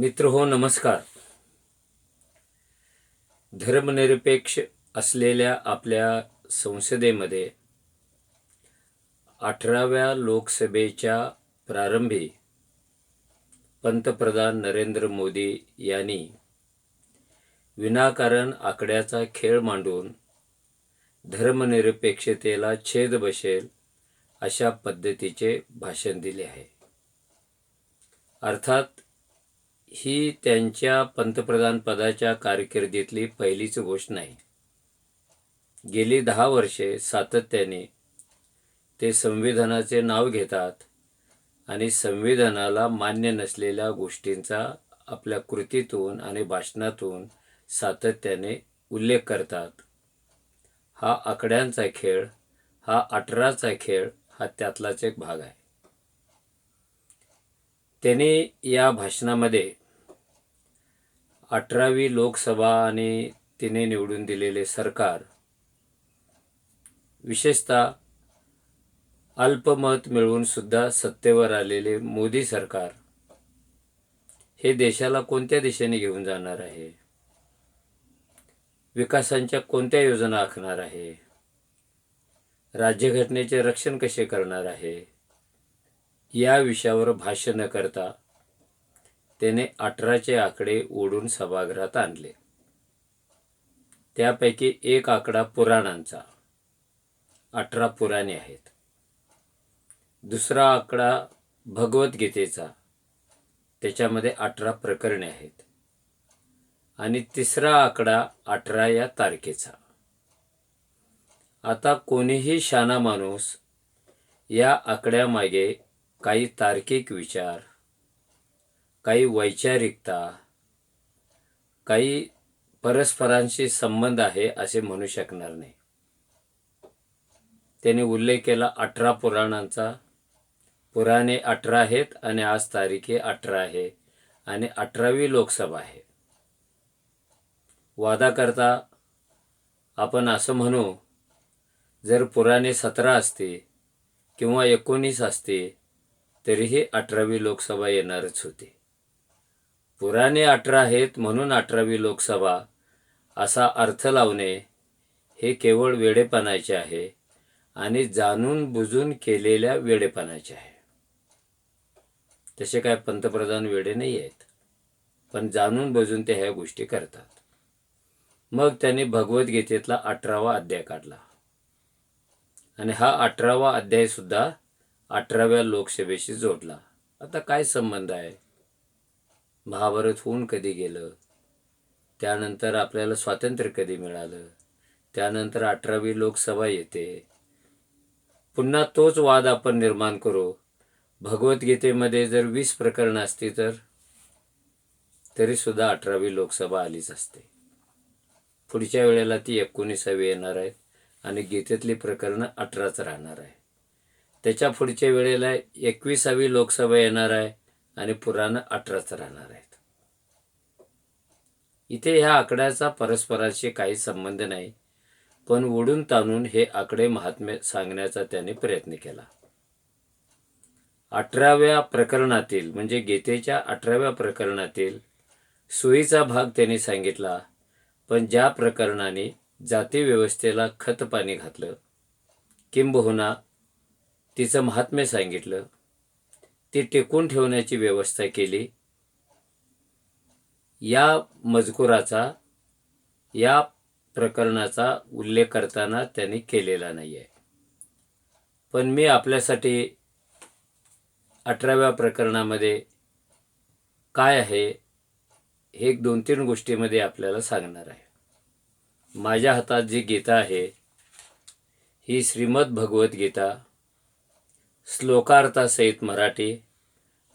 मित्र हो नमस्कार. धर्मनिरपेक्ष असलेल्या आपल्या संसदेमध्ये अठराव्या लोकसभेच्या प्रारंभी पंतप्रधान नरेंद्र मोदी यांनी विनाकारण आकड्याचा खेळ मांडून धर्मनिरपेक्षतेला छेद बसेल अशा पद्धतीचे भाषण दिले आहे. अर्थात ही त्यांच्या पंतप्रधान पदाच्या कारकिर्दीतली पहिलीच गोष्ट नाही. गेली दहा वर्षे सातत्याने ते संविधानाचे नाव घेतात आणि संविधानाला मान्य नसलेल्या गोष्टींचा आपल्या कृतीतून आणि भाषणातून सातत्याने उल्लेख करतात. हा आकड्यांचा खेळ हा अठराचा खेळ हा त्यातलाच एक भाग आहे. त्याने या भाषणामध्ये अठरावी लोकसभा आणि तिने निवडून दिलेले सरकार. विशेषतः अल्पमत मिळवून सुद्धा सत्तेवर आलेले मोदी सरकार हे देशाला कोणत्या दिशेने घेऊन जाणार आहे? विकासांच्या कोणत्या योजना आखणार आहे? राज्यघटनेचे रक्षण कसे करणार आहे? या विषयावर भाष्य न करता त्याने अठराचे आकडे ओढून सभागृहात आणले. त्यापैकी एक आकडा पुराणांचा. अठरा पुराणे आहेत. दुसरा आकडा भगवद्गीतेचा. त्याच्यामध्ये अठरा प्रकरणे आहेत. आणि तिसरा आकडा अठरा या तारखेचा. आता कोणीही शाना माणूस या आकड्यामागे काही तार्किक विचार काही वैचारिकता काही परस्परांशी संबंध आहे असे म्हणू शकणार नाही. त्याने उल्लेख केला अठरा पुराणांचा. पुराणे अठरा आहेत आणि आज तारीखे अठरा आहे आणि अठरावी लोकसभा आहे. वादाकरता आपण असं म्हणू जर पुराणे सतरा असते किंवा एकोणीस असते तरीही अठरावी लोकसभा येणारच होती. पुराणे अठरा आहेत म्हणून अठरावी लोकसभा असा अर्थ लावणे हे केवळ वेडेपणाचे आहे आणि जाणून बुजून केलेल्या वेडेपणाचे आहे. तसे काय पंतप्रधान वेडे नाही आहेत पण जाणून बुजून ते ह्या गोष्टी करतात. मग त्यांनी भगवद्गीतेतला अठरावा अध्याय काढला. आणि हा अठरावा अध्याय सुद्धा अठराव्या लोकसभेशी जोडला. आता काय संबंध आहे? महाभारत होऊन कधी गेलं? त्यानंतर आपल्याला स्वातंत्र्य कधी मिळालं? त्यानंतर अठरावी लोकसभा येते. पुन्हा तोच वाद आपण निर्माण करू. भगवद्गीतेमध्ये जर वीस प्रकरणं असती तर? तरीसुद्धा अठरावी लोकसभा आलीच असते. पुढच्या वेळेला ती एकोणीसावी येणार आहे आणि गीतेतली प्रकरणं अठराच राहणार आहे. त्याच्या पुढच्या वेळेला एकविसावी लोकसभा येणार आहे. आणि पुराणं अठराच राहणार आहेत. इथे ह्या आकड्याचा परस्पराशी काही संबंध नाही पण ओढून ताणून हे आकडे महात्म्य सांगण्याचा त्याने प्रयत्न केला. अठराव्या प्रकरणातील म्हणजे गीतेच्या अठराव्या प्रकरणातील सोयीचा भाग त्यांनी सांगितला पण ज्या प्रकरणाने जाती व्यवस्थेला खत पाणी घातलं किंबहुना तिचं महात्म्य सांगितलं ती टिकून ठेवण्याची व्यवस्था केली. या मजकुराचा या प्रकरणाचा उल्लेख करताना त्यांनी केलेला नाही आहे पण मी आपल्यासाठी अठराव्या प्रकरणामध्ये काय आहे हे एक दोन तीन गोष्टीमध्ये आपल्याला सांगणार आहे. माझ्या हातात जी गीता आहे ही श्रीमद भगवद्गीता श्लोकार्थासहित मराठी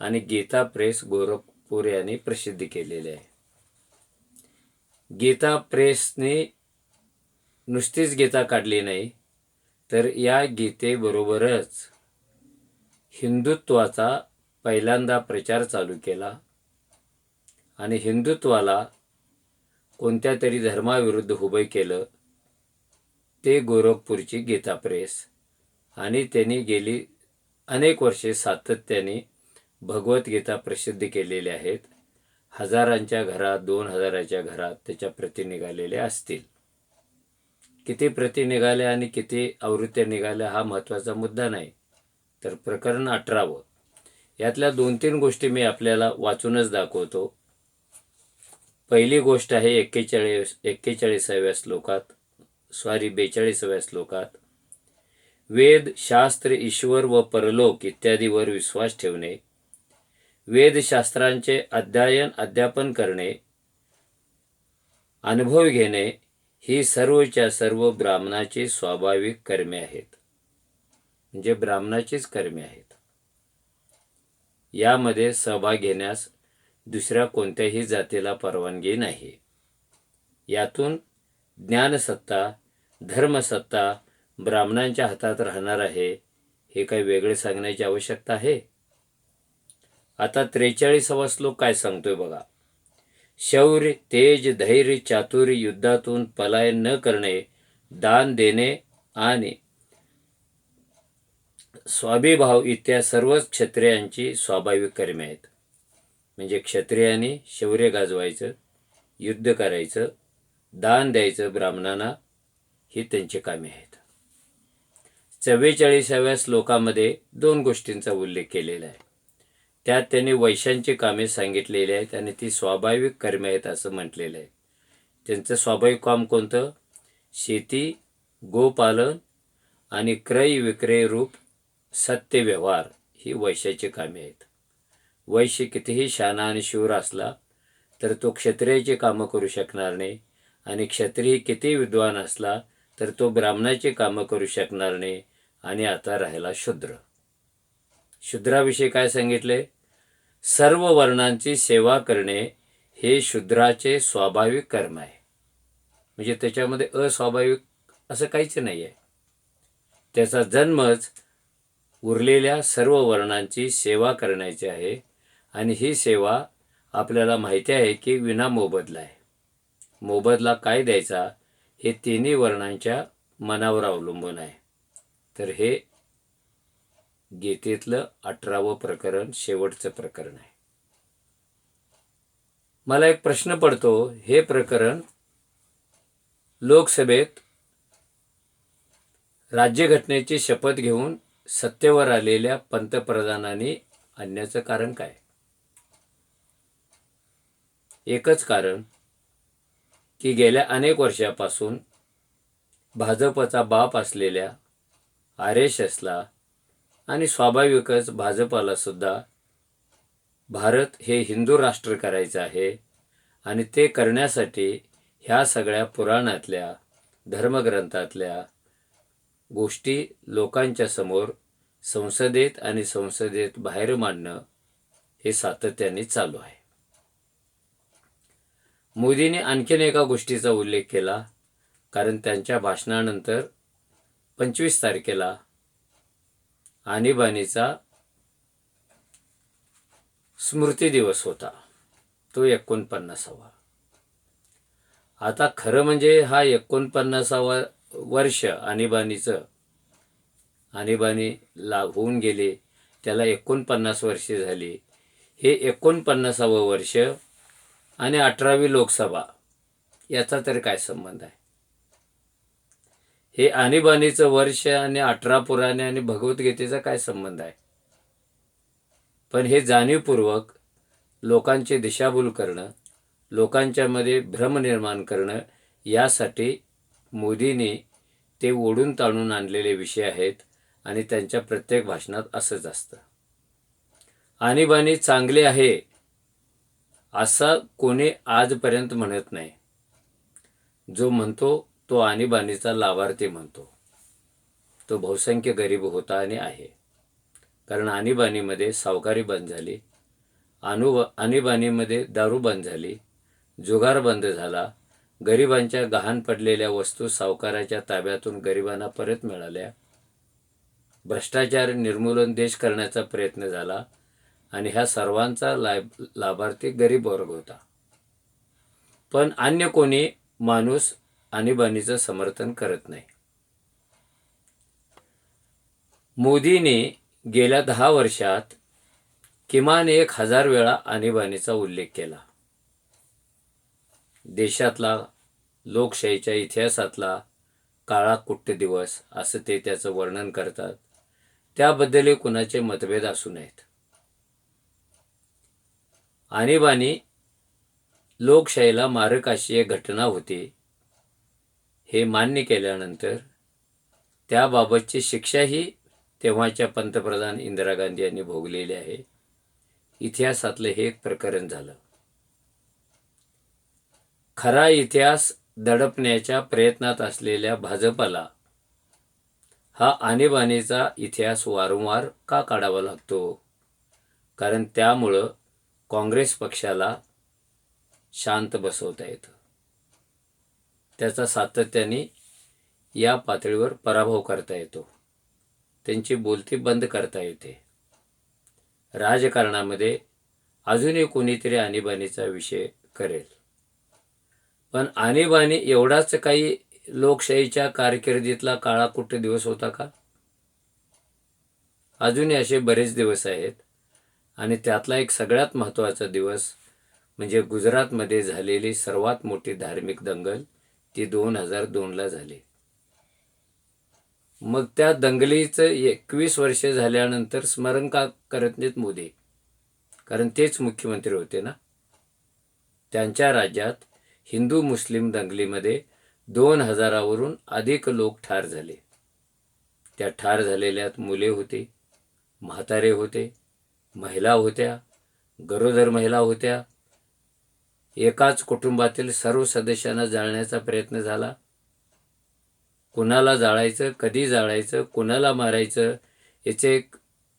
आणि गीता प्रेस गोरखपूर यांनी प्रसिद्ध केलेले आहे. गीता प्रेसने नुसतीच गीता काढली नाही तर या गीतेबरोबरच हिंदुत्वाचा पहिल्यांदा प्रचार चालू केला आणि हिंदुत्वाला कोणत्या तरी धर्माविरुद्ध उभं केलं ते गोरखपूरची गीता प्रेस आणि त्यांनी गेली अनेक वर्षे सातत्याने भगवद्गीता प्रसिद्ध केलेल्या आहेत. हजारांच्या घरात दोन हजाराच्या घरात त्याच्या प्रती निघालेल्या असतील. किती प्रती निघाल्या आणि किती आवृत्त्या निघाल्या हा महत्त्वाचा मुद्दा नाही. तर प्रकरण अठरावं. यातल्या दोन तीन गोष्टी मी आपल्याला वाचूनच दाखवतो. पहिली गोष्ट आहे एक्केचाळीस एक्केचाळीसाव्या श्लोकात सॉरी बेचाळीसाव्या श्लोकात वेद शास्त्र ईश्वर व परलोक इत्यादीवर विश्वास ठेवणे वेदशास्त्रांचे अध्ययन अध्यापन करणे अनुभव घेणे ही सर्वच्या सर्व ब्राह्मणाची स्वाभाविक कर्मे आहेत. म्हणजे ब्राह्मणाचीच कर्मे आहेत. यामध्ये सहभाग घेण्यास दुसऱ्या कोणत्याही जातीला परवानगी नाही. यातून ज्ञानसत्ता धर्मसत्ता ब्राह्मणांच्या हातात राहणार आहे हे काही वेगळे सांगण्याची आवश्यकता आहे? आता त्रेचाळीसावा श्लोक काय सांगतोय बघा. शौर्य तेज धैर्य चातुर्य युद्धातून पलायन न करणे दान देणे आणि स्वाभिभाव इत्या सर्वच क्षत्रियांची स्वाभाविक कर्मे आहेत. म्हणजे क्षत्रियांनी शौर्य गाजवायचं युद्ध करायचं दान द्यायचं ब्राह्मणांना ही त्यांची कामे आहेत. चव्वेचाळीसाव्या श्लोकामध्ये दोन गोष्टींचा उल्लेख केलेला आहे. त्यात त्यांनी वैश्यांची कामे सांगितलेली आहेत आणि ती स्वाभाविक कर्मे आहेत असं म्हटलेलं आहे. त्यांचं स्वाभाविक काम कोणतं? शेती गोपालन आणि क्रय विक्रय रूप सत्य व्यवहार ही वैश्याची कामे आहेत. वैश्य कितीही शाना आणि शूर असला तर तो क्षत्रियाची कामं करू शकणार नाही आणि क्षत्रिय किती विद्वान असला तर तो ब्राह्मणाची कामं करू शकणार नाही आणि आता राहिला शूद्र. शूद्राविषयी काय सांगितले? सर्व वर्णांची सेवा करणे हे शूद्राचे स्वाभाविक कर्म आहे. म्हणजे त्याच्यामध्ये अस्वाभाविक असं काहीच नाही आहे त्याचा जन्मच उरलेल्या सर्व वर्णांची सेवा करण्याची आहे आणि ही सेवा आपल्याला माहिती आहे की विना मोबदला आहे. मोबदला काय द्यायचा हे तिन्ही वर्णांच्या मनावर अवलंबून आहे. तर हे गीतेतलं अठरावं प्रकरण शेवटचं प्रकरण आहे. मला एक प्रश्न पडतो हे प्रकरण लोकसभेत राज्यघटनेची शपथ घेऊन सत्तेवर आलेल्या पंतप्रधानांनी आणण्याचं कारण काय? एकच कारण की गेल्या अनेक वर्षापासून भाजपचा बाप असलेल्या आर एस एसला आणि स्वाभाविकच भाजपाला सुद्धा भारत हे हिंदू राष्ट्र करायचं आहे आणि ते करण्यासाठी ह्या सगळ्या पुराणातल्या धर्मग्रंथातल्या गोष्टी लोकांच्या समोर संसदेत आणि संसदेत बाहेर मांडणं हे सातत्याने चालू आहे. मोदींनी आणखीन एका गोष्टीचा उल्लेख केला कारण त्यांच्या भाषणानंतर पंचवीस तारखेला आणीबाणीचा स्मृती दिवस होता. तो एकोणपन्नासावा. आता खरं म्हणजे हा एकोणपन्नासावा वर्ष आणीबाणीचं आणीबाणी लाभ होऊन गेले त्याला एकोणपन्नास वर्षे झाली. हे एकोणपन्नासावं वर्ष आणि अठरावी लोकसभा याचा तर काय संबंध आहे? हे आणीबाणीचं वर्ष आणि अठरा पुराणे आणि भगवद्गीतेचा काय संबंध आहे? पण हे जाणीवपूर्वक लोकांची दिशाभूल करणं लोकांच्यामध्ये भ्रम निर्माण करणं यासाठी मोदींनी ते ओढून ताणून आणलेले विषय आहेत आणि त्यांच्या प्रत्येक भाषणात असंच असतं. आणीबाणी चांगली आहे असं कोणी आजपर्यंत म्हणत नाही. जो म्हणतो तो आणीबाणीचा लाभार्थी म्हणतो. तो बहुसंख्य गरीब होता आणि आहे. कारण आणीबाणीमध्ये सावकारी बंद झाली अनु आणीबाणीमध्ये दारू बंद झाली जुगार बंद झाला गरिबांच्या गहाण पडलेल्या वस्तू सावकाराच्या ताब्यातून गरिबांना परत मिळाल्या. भ्रष्टाचार निर्मूलन देश करण्याचा प्रयत्न झाला आणि ह्या सर्वांचा लाभ लाभार्थी गरीब वर्ग होता. पण अन्य कोणी माणूस आणीबाणीचं समर्थन करत नाही. मोदीने गेल्या दहा वर्षात किमान एक हजार वेळा आणीबाणीचा उल्लेख केला. देशातला लोकशाहीच्या इतिहासातला काळा कुट्ट दिवस असं ते त्याचं वर्णन करतात. त्याबद्दलही कुणाचे मतभेद असू नयेत. आणीबाणी लोकशाहीला मारक अशी एक घटना होती. हे मान्य केल्यानंतर त्याबाबतची शिक्षाही तेव्हाच्या पंतप्रधान इंदिरा गांधी यांनी भोगलेली आहे. इतिहासातलं हे एक प्रकरण झालं. खरा इतिहास दडपण्याच्या प्रयत्नात असलेल्या भाजपाला हा आणीबाणीचा इतिहास वारंवार का काढावा लागतो? कारण त्यामुळं काँग्रेस पक्षाला शांत बसवता येतं. त्याचा सातत्याने या पातळीवर पराभव करता येतो. त्यांची बोलती बंद करता येते. राजकारणामध्ये अजूनही कोणीतरी आणीबाणीचा विषय करेल. पण आणीबाणी एवढाच काही लोकशाहीच्या कारकिर्दीतला काळा कुठे दिवस होता का? अजूनही असे बरेच दिवस आहेत आणि त्यातला एक सगळ्यात महत्त्वाचा दिवस म्हणजे गुजरातमध्ये झालेली सर्वात मोठी धार्मिक दंगल ते दोन हजार दोनला झाले. मग त्या दंगलीचं एकवीस वर्षे झाल्यानंतर स्मरण का करत नाहीत मोदी? कारण तेच मुख्यमंत्री होते ना? त्यांच्या राज्यात हिंदू मुस्लिम दंगलीमध्ये दोन हजारावरून अधिक लोक ठार झाले. त्या ठार झालेल्यात मुले होते म्हातारे होते महिला होत्या गरोदर महिला होत्या एकाच कुटुंबातील सर्व सदस्यांना जाळण्याचा प्रयत्न झाला. कुणाला जाळायचं कधी जाळायचं कुणाला मारायचं याचे एक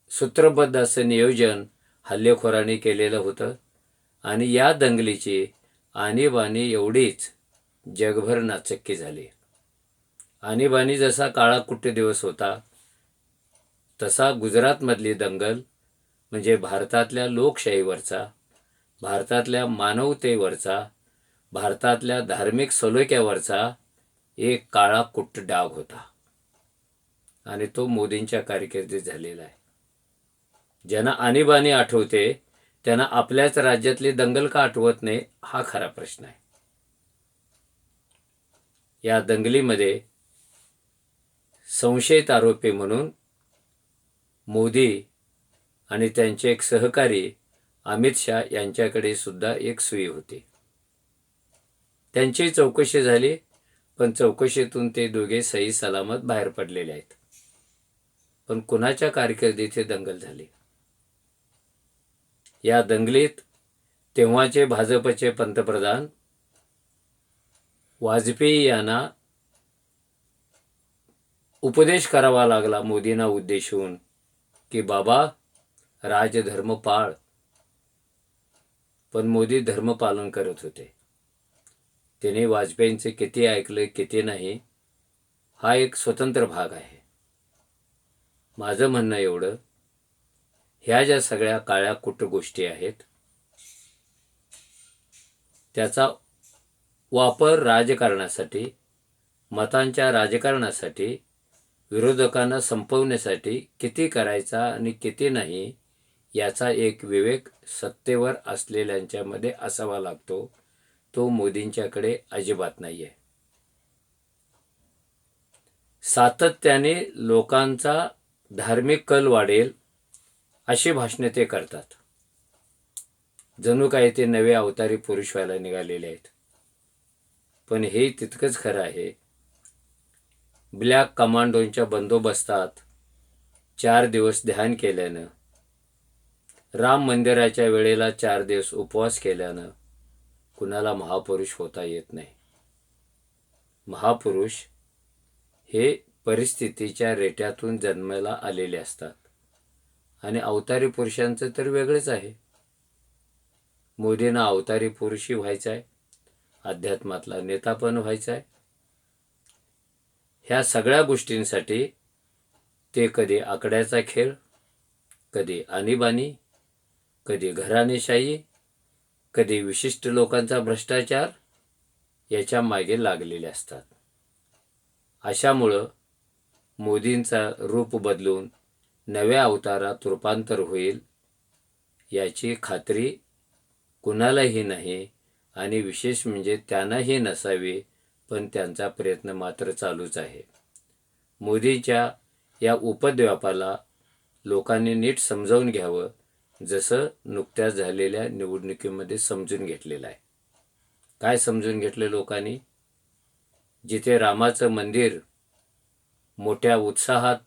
सूत्रबद्ध असं नियोजन हल्लेखोरांनी केलेलं होतं. आणि या दंगलीची आणीबाणी एवढीच जगभर नाचक्की झाली. आणीबाणी जसा काळा कुट्टे दिवस होता तसा गुजरातमधली दंगल म्हणजे भारतातल्या लोकशाहीवरचा भारतातल्या मानवतेवरचा भारतातल्या धार्मिक सलोख्यावरचा एक काळा कुट्ट डाग होता. आणि तो मोदींच्या कारकिर्दीत झालेला आहे. ज्यांना आणीबाणी आठवते त्यांना आपल्याच राज्यातली दंगल का आठवत नाही हा खरा प्रश्न आहे. या दंगलीमध्ये संशयित आरोपी म्हणून मोदी आणि त्यांचे एक सहकारी अमित शहा यांच्याकडे सुद्धा एक सुई होती. त्यांची चौकशी झाली पण चौकशीतून ते दोघे सही सलामत बाहेर पडलेले आहेत. पण कुणाच्या कारकिर्दीत हे दंगल झाली? या दंगलीत तेव्हाचे भाजपचे पंतप्रधान वाजपेयी यांना उपदेश करावा लागला मोदींना उद्देशून की बाबा राजधर्म पाळ. पण मोदी धर्मपालन करत होते. त्याने वाजपेयींचे किती ऐकले किती नाही हा एक स्वतंत्र भाग आहे. माझं म्हणणं एवढं ह्या ज्या सगळ्या काळ्या कुट गोष्टी आहेत त्याचा वापर राजकारणासाठी मतांच्या राजकारणासाठी विरोधकांना संपवण्यासाठी किती करायचा आणि किती नाही याचा एक विवेक सत्तेवर असलेल्यांच्यामध्ये असावा लागतो. तो मोदींच्याकडे अजिबात नाही आहे सातत्याने लोकांचा धार्मिक कल वाढेल अशी भाषणे ते करतात. जणू काय ते नवे अवतारी पुरुष व्हायला निघालेले आहेत. पण हे तितकंच खरं आहे. ब्लॅक कमांडोंच्या बंदोबस्तात चार दिवस ध्यान केल्यानं राम मंदिराच्या वेळेला चार दिवस उपवास केल्यानं कुणाला महापुरुष होता येत नाही. महापुरुष हे परिस्थितीच्या रेट्यातून जन्माला आलेले असतात. आणि अवतारी पुरुषांचं तर वेगळंच आहे. मोदींना अवतारी पुरुषही व्हायचं आहे. अध्यात्मातला नेता पण व्हायचा आहे. ह्या सगळ्या गोष्टींसाठी ते कधी आकड्याचा खेळ कधी आणीबाणी कधी घराणेशाही कधी विशिष्ट लोकांचा भ्रष्टाचार याच्या मागे लागलेले असतात. अशामुळं मोदींचा रूप बदलून नव्या अवतारात रूपांतर होईल याची खात्री कुणालाही नाही आणि विशेष म्हणजे त्यांनाही नसावे पण त्यांचा प्रयत्न मात्र चालूच आहे. मोदींच्या या उपद्व्यापाला लोकांनी नीट समजावून घ्यावं जसं नुकत्याच झालेल्या निवडणुकीमध्ये समजून घेतलेलं आहे. काय समजून घेतलं लोकांनी? जिथे रामाचं मंदिर मोठ्या उत्साहात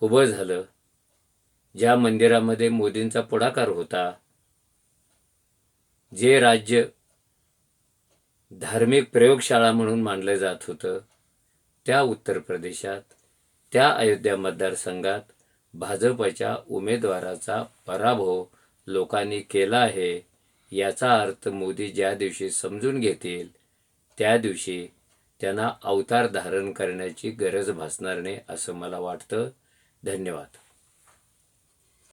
उभं झालं ज्या मंदिरामध्ये मोदींचा पुढाकार होता जे राज्य धार्मिक प्रयोगशाळा म्हणून मानलं जात होतं त्या उत्तर प्रदेशात त्या अयोध्या मतदारसंघात भाजपच्या उमेदवाराचा पराभव लोकांनी केला आहे याचा अर्थ मोदी ज्या दिवशी समजून घेतील त्या दिवशी त्यांना अवतार धारण करण्याची गरज भासणार नाही असं मला वाटतं. धन्यवाद.